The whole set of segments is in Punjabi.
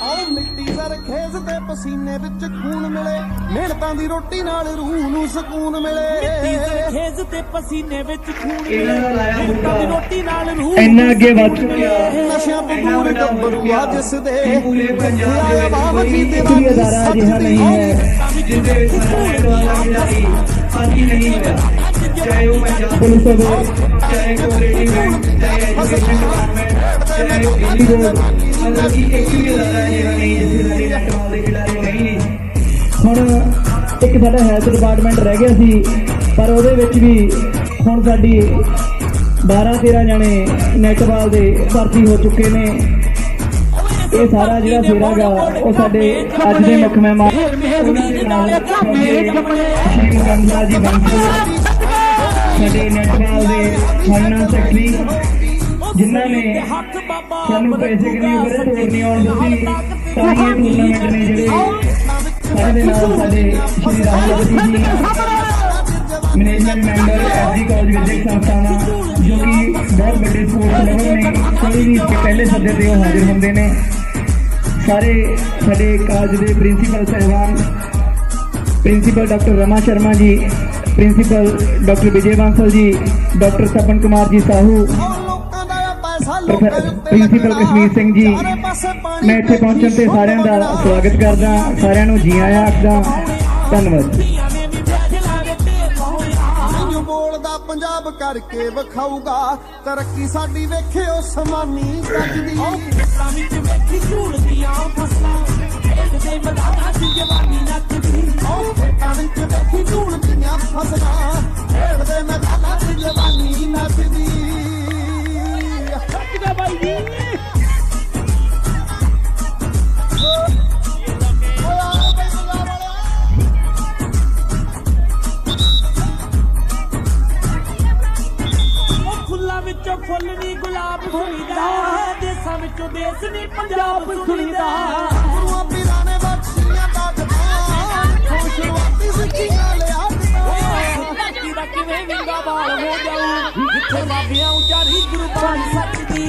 ਆਓ ਮਿੱਟੀ ਜ਼ਰ ਖੇਜ਼ ਤੇ ਪਸੀਨੇ ਵਿੱਚ ਖੂਨ ਮਿਲੇ। ਮਿਹਨਤਾਂ ਦੀ ਰੋਟੀ ਨਾਲ ਰੂਹ ਨੂੰ ਸਕੂਨ ਮਿਲੇ। ਖੇਜ਼ ਤੇ ਪਸੀਨੇ ਵਿੱਚ ਖੂਨ ਲਾਇਆ ਮਿਹਨਤਾਂ ਦੀ ਰੋਟੀ ਨਾਲ ਰੂਹ ਇੰਨਾ ਅੱਗੇ ਵੱਧ ਚੁੱਕਿਆ। ਨਸ਼ਿਆਂ ਤੋਂ ਦੂਰ ਗੱਭਰੂ ਆ ਜਿਸ ਦੇ ਪੂਰੇ ਪੰਜਾਬ ਦੇ ਵਿੱਚ ਬਾਬਾ ਜੀ ਕੋਈ ਦੇ ਕੋਈ ਅਦਾਰਾ ਅਜਿਹਾ ਨਹੀਂ ਹੈ ਜਿਹਦੇ ਵਿੱਚ ਨੌਜਵਾਨਾਂ ਦੀ ਲੜਾਈ ਸਾਥੀ ਨਹੀਂ ਹੋਇਆ ਚਾਹੇ ਉਹ ਪੰਜਾਬ ਪੁਲਿਸ ਹੋਵੇ ਚਾਹੇ ਕੋਆਪਰੇਟਿਵ ਬੈਂਕ ਚਾਹੇ ਐਜੂਕੇਸ਼ਨ ਡਿਪਾਰਟਮੈਂਟ ਚਾਹੇ ਉਹ ਦਿੱਲੀ ਬੋਰਡ ਮਤਲਬ ਕਿ ਇੱਕ ਵੀ ਅਦਾਰਾ ਅਜਿਹਾ ਨਹੀਂ ਜਿੱਥੇ ਸਾਡੇ ਨੈਟਵਾਲ ਦੇ ਖਿਡਾਰੀ ਹੁਣ ਇੱਕ ਸਾਡਾ ਹੈਲਥ ਡਿਪਾਰਟਮੈਂਟ ਰਹਿ ਗਿਆ ਸੀ ਪਰ ਉਹਦੇ ਵਿੱਚ ਵੀ ਹੁਣ ਸਾਡੀ 12 13 ਜਣੇ ਨੈਟਵਾਲ ਦੇ ਭਰਤੀ ਹੋ ਚੁੱਕੇ ਨੇ ਇਹ ਸਾਰਾ ਜਿਹੜਾ ਫੇਰਾ ਗਾ ਉਹ ਸਾਡੇ ਅੱਜ ਦੇ ਮੁੱਖ ਮਹਿਮਾਨ ਉਹਨਾਂ ਦੇ ਨਾਲ ਸ਼੍ਰੀ ਗੰਗਾ ਜੀ ਬੰਸਲ ਸਾਡੇ ਨੈਟਵਾਲ ਦੇ ਫਾਈਨਾਂਸ ਸੈਕਟਰੀ ਜਿਨ੍ਹਾਂ ਨੇ ਸਾਨੂੰ ਪੈਸੇ ਕਿੰਨੀ ਉਰੇ ਤੋੜ ਨਹੀਂ ਆਉਣ ਦਿੱਤੀ ਤਾਂ ਇਹ ਟੂਰਨਾਮੈਂਟ ਨੇ ਜਿਹੜੇ ਸਾਡੇ ਦੇ ਨਾਲ ਸਾਡੇ ਸ਼੍ਰੀ Rahul ji management member SG college ਵਿਦਿਅਕ ਸੰਸਥਾਵਾਂ ਜੋ ਕਿ ਬਹੁਤ ਵੱਡੇ ਸਪੋਰਟਸ ਲੈਵਲ ਨੇ। ਕੋਈ ਵੀ ਪਹਿਲੇ ਸੱਦੇ ਤੇ ਉਹ ਹਾਜ਼ਰ ਹੁੰਦੇ ਨੇ। ਸਾਰੇ ਸਾਡੇ ਕਾਲਜ ਦੇ ਪ੍ਰਿੰਸੀਪਲ ਸਹਿਬਾਨ ਪ੍ਰਿੰਸੀਪਲ ਡਾਕਟਰ ਰਮਾ ਸ਼ਰਮਾ ਜੀ ਪ੍ਰਿੰਸੀਪਲ ਡਾਕਟਰ ਵਿਜੇ ਬਾਂਸਲ ਜੀ ਡਾਕਟਰ ਸਪਨ ਕੁਮਾਰ ਜੀ ਸਾਹੂ ਪ੍ਰਿੰਸੀਪਲ। ਕਸ਼ਮੀਰ ਸਿੰਘ ਜੀ ਮੈਂ ਇੱਥੇ ਪਹੁੰਚਣ ਤੇ ਸਾਰਿਆਂ ਦਾ ਸਵਾਗਤ ਕਰਦਾ ਸਾਰਿਆਂ ਨੂੰ ਜੀ ਆਇਆਂ ਆਖਦਾ ਧੰਨਵਾਦ। ਬੋਲਦਾ ਪੰਜਾਬ ਕਰਕੇ ਵਿਖਾਊਗਾ। ਤਰੱਕੀ ਸਾਡੀ ਵੇਖਿਓ ਸਮਾਨੀ ਗੱਜਦੀ ਖੇਤਾਂ ਵਿੱਚ ਵੇਖੀ ਝੂਲਦੀਆਂ ਫਸਲਾਂ। ਵਿੱਚੋਂ ਦੇਸ ਨਹੀਂ ਪੰਜਾਬ ਸੁਣੀਦਾ। ਗੁਰੂਆਂ ਪੀਰਾਂ ਨੇ ਬਖਸ਼ੀਆਂ ਦਾ ਜਮਾਨ ਖੁਸ਼ਵਾਤੀ ਸਿੱਖੀਆਂ ਲਿਆ ਧਰਤੀ ਦਾ ਕਿਵੇਂ ਵਿੰਗਾ ਬਾਲ ਹੋ ਜਾਊ? ਜਿੱਥੇ ਬਾਬਿਆਂ ਉਚਾਰੀ ਗੁਰਬਾਣੀ ਸੱਚਦੀ।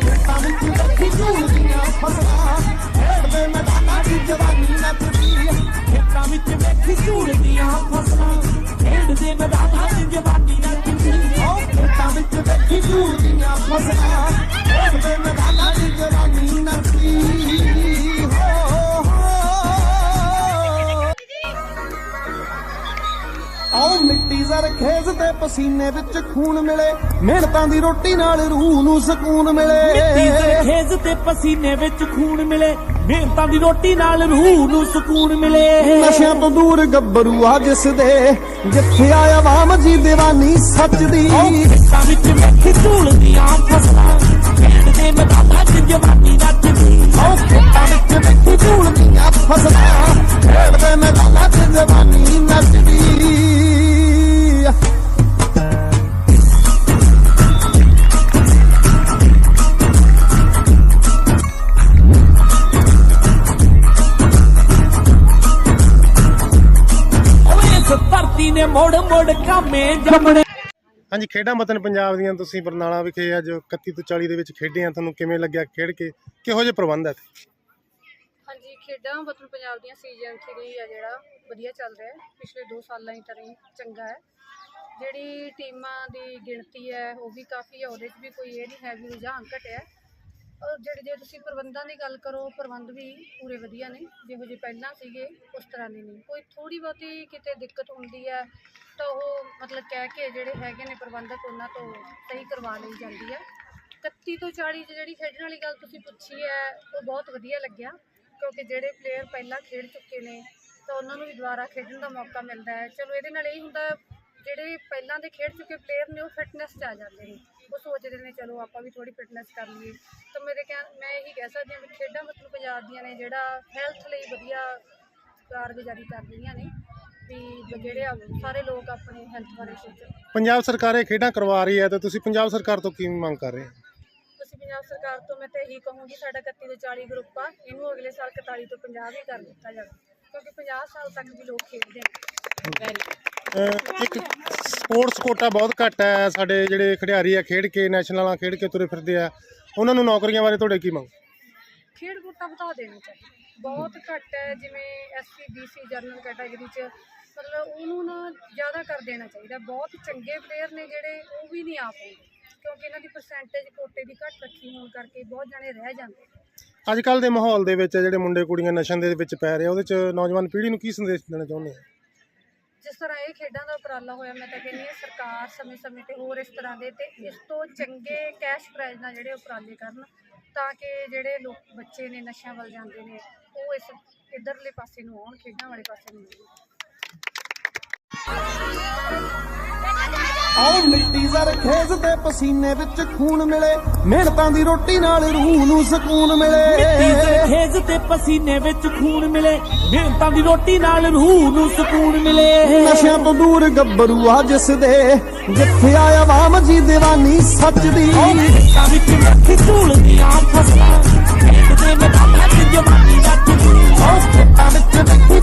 ਖੇਤਾਂ ਵਿੱਚ ਵੇਖੀ ਝੂਲਦੀਆਂ ਫਸਲਾਂ। ਖੇਡਦੇ ਮੈਦਾਨਾਂ 'ਚ ਜਵਾਨੀ ਨੱਚਦੀ ਖੇਤਾਂ ਵਿੱਚ ਵੇਖੀ ਝੂਲਦੀਆਂ ਫਸਲਾਂ। ਖੇਡਦੇ ਮੈਦਾਨਾਂ 'ਚ ਜਵਾਨੀ ਨੱਚਦੀ ਖੇਤਾਂ ਵਿੱਚ ਵੇਖੀ ਝੂਲਦੀਆਂ ਫਸਲਾਂ। ਤੇ ਪਸੀਨੇ ਵਿੱਚ ਖੂਨ ਮਿਲੇ। ਮਿਹਨਤਾਂ ਦੀ ਰੋਟੀ ਨਾਲ ਰੂਹ ਨੂੰ ਸਕੂਨ ਮਿੱਟੀ ਦੇ ਮਿਲੇ ਖੇਜ਼ ਤੇ ਪਸੀਨੇ ਵਿੱਚ ਖੂਨ ਮਿਲੇ। ਮਿਹਨਤਾਂ ਦੀ ਰੋਟੀ ਨਾਲ ਰੂਹ ਨੂੰ ਸਕੂਨ ਮਿਲੇ। ਨਸ਼ਿਆਂ ਤੋਂ ਦੂਰ ਗੱਭਰੂ ਆ ਜਿਸ ਦੇ। ਜਿੱਥੇ ਆਇਆ ਆਵਾਮ ਜੀ ਦੀਵਾਨੀ ਸੱਚ ਦੀ। ਖੇਤਾਂ ਵਿੱਚ ਵੇਖੀ ਝੂਲਦੀਆਂ ਫਸਲਾਂ। ਖੇਡਦੇ ਮੈਦਾਨਾਂ 'ਚ ਜਵਾਨੀ ਨੱਚਦੀ ਆਓ ਖੇਤਾਂ ਵਿੱਚ ਵੇਖੀ ਝੂਲਦੀਆਂ ਫਸਲਾਂ। ਖੇਡਦੇ ਮੈਦਾਨਾਂ 'ਚ ਜਵਾਨੀ ਨੱਚਦੀ। ਨੇ ਮੋੜ ਮੋੜ ਕਾਮੇ ਜੰਮਣੇ। ਹਾਂਜੀ ਖੇਡਾਂ ਵਤਨ ਪੰਜਾਬ ਦੀਆਂ ਤੁਸੀਂ ਬਰਨਾਲਾ ਵਿਖੇ ਅੱਜ 31 ਤੋਂ 40 ਦੇ ਵਿੱਚ ਖੇਡੇ ਆ। ਤੁਹਾਨੂੰ ਕਿਵੇਂ ਲੱਗਿਆ ਖੇਡ ਕੇ? ਕਿਹੋ ਜਿਹੇ ਪ੍ਰਬੰਧ ਹੈ ਇੱਥੇ? ਹਾਂਜੀ ਖੇਡਾਂ ਵਤਨ ਪੰਜਾਬ ਦੀਆਂ ਸੀਜ਼ਨ 3 ਆ ਜਿਹੜਾ ਵਧੀਆ ਚੱਲ ਰਿਹਾ ਹੈ। ਪਿਛਲੇ 2 ਸਾਲਾਂ ਹੀ ਤਰ੍ਹਾਂ ਹੀ ਚੰਗਾ ਹੈ। ਜਿਹੜੀ ਟੀਮਾਂ ਦੀ ਗਿਣਤੀ ਹੈ ਉਹ ਵੀ ਕਾਫੀ ਹੈ ਉਹਦੇ 'ਚ ਵੀ ਕੋਈ ਇਹ ਨਹੀਂ ਹੈ ਵੀ ਰੁਝਾਨ ਘਟਿਆ। ਔਰ ਜਿਹੜੇ ਜੇ ਤੁਸੀਂ ਪ੍ਰਬੰਧਾਂ ਦੀ ਗੱਲ ਕਰੋ, ਪ੍ਰਬੰਧ ਵੀ ਪੂਰੇ ਵਧੀਆ ਨੇ, ਜਿਹੋ ਜਿਹੇ ਪਹਿਲਾਂ ਸੀਗੇ, ਉਸ ਤਰ੍ਹਾਂ ਦੇ ਨਹੀਂ। ਕੋਈ ਥੋੜੀ ਬਹੁਤੀ ਕਿਤੇ ਦਿੱਕਤ ਹੁੰਦੀ ਹੈ, ਤਾਂ ਉਹ ਮਤਲਬ ਕਹਿ ਕੇ ਜਿਹੜੇ ਹੈਗੇ ਨੇ ਪ੍ਰਬੰਧਕ, ਉਹਨਾਂ ਤੋਂ ਸਹੀ ਕਰਵਾ ਲਈ ਜਾਂਦੀ ਹੈ। 31 ਤੋਂ 40 'ਚ ਜਿਹੜੀ ਖੇਡਣ ਵਾਲੀ ਗੱਲ ਤੁਸੀਂ ਪੁੱਛੀ ਹੈ, ਉਹ ਬਹੁਤ ਵਧੀਆ ਲੱਗਿਆ, ਕਿਉਂਕਿ ਜਿਹੜੇ ਪਲੇਅਰ ਪਹਿਲਾਂ ਖੇਡ ਚੁੱਕੇ ਨੇ, ਤਾਂ ਉਹਨਾਂ ਨੂੰ ਵੀ ਦੁਬਾਰਾ ਖੇਡਣ ਦਾ ਮੌਕਾ ਮਿਲਦਾ ਹੈ। ਚਲੋ, ਇਹਦੇ ਨਾਲ ਇਹ ਹੁੰਦਾ ਜਿਹੜੇ ਪਹਿਲਾਂ ਦੇ ਖੇਡ ਚੁੱਕੇ ਪਲੇਅਰ ਨੇ, ਉਹ ਫਿਟਨੈਸ 'ਚ ਆ ਜਾਂਦੇ ਨੇ। ਉਹ ਸੋਚਦੇ ਨੇ ਚਲੋ ਆਪਾਂ ਵੀ ਥੋੜੀ ਫਿਟਨੈਸ ਕਰ ਲਈਏ। ਤਾਂ ਮੇਰੇ ਕਹਿ ਮੈਂ ਇਹੀ ਕਹਿ ਸਕਦੀ ਹਾਂ ਵੀ ਖੇਡਾਂ ਮਤਲਬ ਪੰਜਾਬ ਦੀਆਂ ਨੇ ਜਿਹੜਾ ਹੈਲਥ ਲਈ ਵਧੀਆ ਕਾਰਗੁਜ਼ਾਰੀ ਕਰ ਰਹੀਆਂ ਨੇ ਵੀ ਜਿਹੜੇ ਆ ਸਾਰੇ ਲੋਕ ਆਪਣੇ ਹੈਲਥ ਬਾਰੇ ਸੋਚਣ। ਪੰਜਾਬ ਸਰਕਾਰ ਇਹ ਖੇਡਾਂ ਕਰਵਾ ਰਹੀ ਹੈ ਤੇ ਤੁਸੀਂ ਪੰਜਾਬ ਸਰਕਾਰ ਤੋਂ ਕੀ ਮੰਗ ਕਰ ਰਹੇ ਹੋ? ਤੁਸੀਂ ਪੰਜਾਬ ਸਰਕਾਰ ਤੋਂ ਮੈਂ ਤਾਂ ਇਹੀ ਕਹੂੰਗੀ ਸਾਡਾ 31 ਤੋਂ 40 ਗਰੁੱਪ ਆ ਇਹਨੂੰ ਅਗਲੇ ਸਾਲ 41 ਤੋਂ 50 ਹੀ ਕਰ ਦਿੱਤਾ ਜਾਵੇ ਕਿਉਂਕਿ 50 ਸਾਲ ਤੱਕ ਵੀ ਲੋਕ ਖੇਡਦੇ ਨੇ। ਇੱਕ ਸਪੋਰਟਸ ਕੋਟਾ ਬਹੁਤ ਘੱਟ ਹੈ ਸਾਡੇ ਜਿਹੜੇ ਖਿਡਾਰੀ ਆ ਖੇਡ ਕੇ ਨੈਸ਼ਨਲਾਂ ਖੇਡ ਕੇ ਤੁਰੇ ਫਿਰਦੇ ਆ। ਉਹਨਾਂ ਨੂੰ ਨੌਕਰੀਆਂ ਬਾਰੇ ਤੁਹਾਡੇ ਕੀ ਮੰਗ? ਖੇਡ ਕੋਟਾ ਵਧਾ ਦੇਣਾ ਚਾਹੀਦਾ। ਬਹੁਤ ਘੱਟ ਹੈ ਜਿਵੇਂ ਐਸਸੀ ਬੀਸੀ ਜਨਰਲ ਕੈਟਾਗਰੀ 'ਚ ਮਤਲਬ ਉਹਨੂੰ ਨਾ ਜ਼ਿਆਦਾ ਕਰ ਦੇਣਾ ਚਾਹੀਦਾ। ਬਹੁਤ ਚੰਗੇ ਪਲੇਅਰ ਨੇ ਜਿਹੜੇ ਉਹ ਵੀ ਨਹੀਂ ਆ ਪਾਉਂਦੇ ਕਿਉਂਕਿ ਇਹਨਾਂ ਦੀ ਪਰਸੈਂਟੇਜ ਕੋਟੇ ਦੀ ਘੱਟ ਰੱਖੀ ਹੋਣ ਕਰਕੇ ਬਹੁਤ ਜਣੇ ਰਹਿ ਜਾਂਦੇ ਅੱਜ ਕੱਲ ਦੇ ਮਾਹੌਲ ਦੇ ਵਿੱਚ ਜਿਹੜੇ ਮੁੰਡੇ ਕੁੜੀਆਂ ਨਸ਼ਿਆਂ ਦੇ ਵਿੱਚ ਪੈ ਰਹੇ ਆ, ਉਹਦੇ ਚ ਨੌਜਵਾਨ ਪੀੜ੍ਹੀ ਨੂੰ ਕੀ ਸੰਦੇਸ਼ ਦੇਣਾ ਚਾਹੁੰਦੇ ਆ? ਜਿਸ ਤਰ੍ਹਾਂ ਇਹ ਖੇਡਾਂ ਦਾ ਉਪਰਾਲਾ ਹੋਇਆ, ਮੈਂ ਤਾਂ ਕਹਿੰਦੀ ਹਾਂ ਸਰਕਾਰ ਸਮੇਂ-ਸਮੇਂ ਤੇ ਹੋਰ ਇਸ ਤਰ੍ਹਾਂ ਦੇ ਤੇ ਇਸ ਤੋਂ ਚੰਗੇ ਕੈਸ਼ ਪ੍ਰਾਈਜ਼ ਨਾਲ ਜਿਹੜੇ ਉਪਰਾਲੇ ਕਰਨ ਤਾਂ ਕਿ ਜਿਹੜੇ ਲੋਕ ਬੱਚੇ ਨੇ, ਨਸ਼ਿਆਂ ਵੱਲ ਜਾਂਦੇ ਨੇ, ਉਹ ਇਸ ਇਧਰਲੇ ਪਾਸੇ ਨੂੰ ਆਉਣ, ਖੇਡਾਂ ਵਾਲੇ ਪਾਸੇ ਨੂੰ ਆਓ ਮਿੱਟੀ ਜ਼ਰ ਖੇਸ ਤੇ ਪਸੀਨੇ ਵਿੱਚ ਖੂਨ ਮਿਲੇ। ਮਿਹਨਤਾਂ ਦੀ ਰੋਟੀ ਨਾਲ ਰੂਹ ਨੂੰ ਸਕੂਨ ਮਿਲੇ। ਖੇਜ ਤੇ ਪਸੀਨੇ ਵਿੱਚ ਖੂਨ ਮਿਲੇ। ਮਿਹਨਤਾਂ ਦੀ ਰੋਟੀ ਨਾਲ ਰੂਹ ਨੂੰ ਸਕੂਨ ਮਿਲੇ। ਨਸ਼ਿਆਂ ਤੋਂ ਦੂਰ ਗੱਭਰੂ ਆ ਜਿਸ ਦੇ। ਜਿੱਥੇ ਆਇਆ ਆਵਾਮ ਜੀ ਦੀਵਾਨੀ ਸੱਚ ਦੀ। ਖੇਤਾਂ ਵਿੱਚ ਮੱਖੀ ਝੂਲਦੀਆਂ ਫਸਲਾਂ। ਖੇਡਦੇ ਮੈਦਾਨਾਂ 'ਚ ਜਵਾਨੀ ਨੱਚਦੀ ਖੇਤਾਂ ਵਿੱਚ ਮਿੱਟੀ ਝੂਲਦੀਆਂ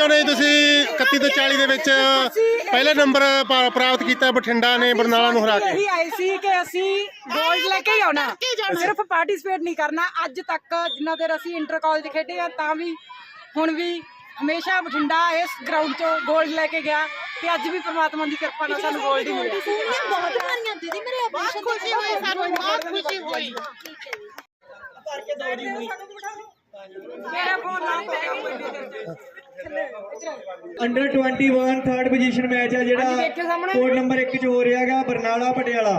ਚਾਹੁੰਦੇ ਤੁਸੀਂ 31 ਤੋਂ 40 ਦੇ ਵਿੱਚ। ਪਹਿਲਾ ਨੰਬਰ ਪਾ- ਪ੍ਰਾਪਤ ਕੀਤਾ ਬਠਿੰਡਾ ਨੇ ਬਰਨਾਲਾ ਨੂੰ ਹਰਾ ਕੇ। ਇਹੀ ਆਈ ਸੀ ਕਿ ਅਸੀਂ ਗੋਲਡ ਲੈ ਕੇ ਹੀ ਆਉਣਾ। ਸਿਰਫ ਪਾਰਟਿਸਿਪੇਟ ਨਹੀਂ ਕਰਨਾ। ਅੱਜ ਤੱਕ ਜਿੰਨਾ ਦੇਰ ਅਸੀਂ ਇੰਟਰ ਕਾਲਜ ਖੇਡੇ ਆ ਤਾਂ ਵੀ ਹੁਣ ਵੀ ਹਮੇਸ਼ਾ ਬਠਿੰਡਾ ਇਸ ਗਰਾਊਂਡ 'ਚੋਂ ਗੋਲਡ ਲੈ ਕੇ ਗਿਆ ਤੇ ਅੱਜ ਵੀ ਪ੍ਰਮਾਤਮਾ ਦੀ ਕਿਰਪਾ ਨਾਲ ਸਾਨੂੰ ਗੋਲਡ ਹੀ ਮਿਲਿਆ ਬਹੁਤ ਮਾਰੀਆਂ ਦੀਦੀ ਮੇਰੇ ਆਪਰੇਸ਼ਨ ਖੁਸ਼ੀ ਹੋਈ ਸਾਨੂੰ ਬਹੁਤ ਖੁਸ਼ੀ ਹੋਈ ਮੇਰਾ ਫੋਨ ਨਾ ਅੰਡਰ 21 ਥਰਡ ਪੋਜੀਸ਼ਨ ਮੈਚ ਆ ਜਿਹੜਾ। ਕੋਡ ਨੰਬਰ 1 ਚ ਹੋ ਰਿਹਾ ਹੈਗਾ ਬਰਨਾਲਾ ਪਟਿਆਲਾ